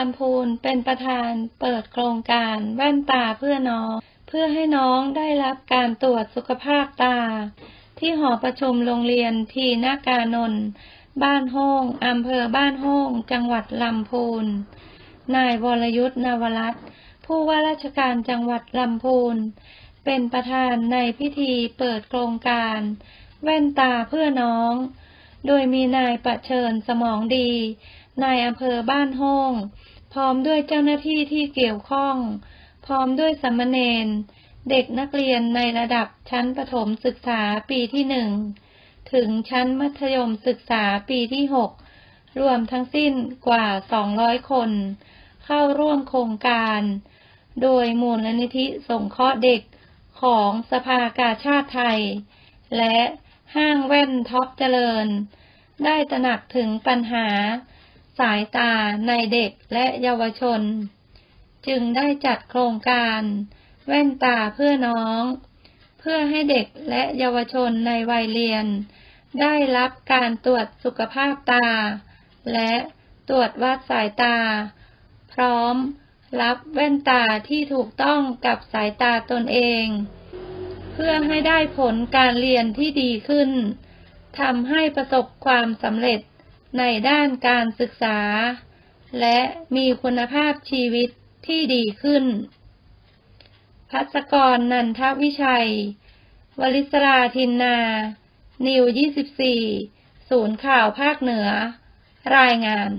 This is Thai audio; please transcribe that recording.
พ่อเมืองลำพูนเป็นประธานเปิดโครงการแว่นตาเพื่อน้อง เพื่อให้น้องได้รับการตรวจสุขภาพตา ที่หอประชุมโรงเรียนทีนากานนท์บ้านโฮ่งอำเภอบ้านโฮ่งจังหวัดลำพูน นายวรยุทธ์นวรัตน์ผู้ว่าราชการจังหวัดลำพูน เป็นประธานในพิธีเปิดโครงการ แว่นตาเพื่อน้อง โดยมีนายประเชิญสมองดี นายอำเภอบ้านโฮ่งพร้อมด้วยเจ้าหน้าที่ที่เกี่ยวข้อง พร้อมด้วยสามเณรเด็กนักเรียนในระดับชั้นประถมศึกษาปีที่หนึ่งถึงชั้นมัธยมศึกษาปีที่หกรวมทั้งสิ้นกว่า 200 คน เข้าร่วมโครงการ โดยมูลนิธิสงเคราะห์เด็กของสภากาชาติไทย และ ห้างแว่นท็อปเจริญ ได้ตระหนักถึงปัญหา สายตาในเด็กและเยาวชน จึงได้จัดโครงการ แว่นตาเพื่อน้อง เพื่อให้เด็กและเยาวชนในวัยเรียน ได้รับการตรวจสุขภาพตา และตรวจวัดสายตา พร้อมรับแว่นตาที่ถูกต้องกับสายตาตนเอง พื่อให้ได้ผลการเรียนที่ดีขึ้นทำให้ประสบความสำเร็จในด้านการศึกษา และมีคุณภาพชีวิตที่ดีขึ้น พัศกรนันทวิชัย วลิศราทินนา นิว 24 ศูนย์ข่าวภาคเหนือ รายงาน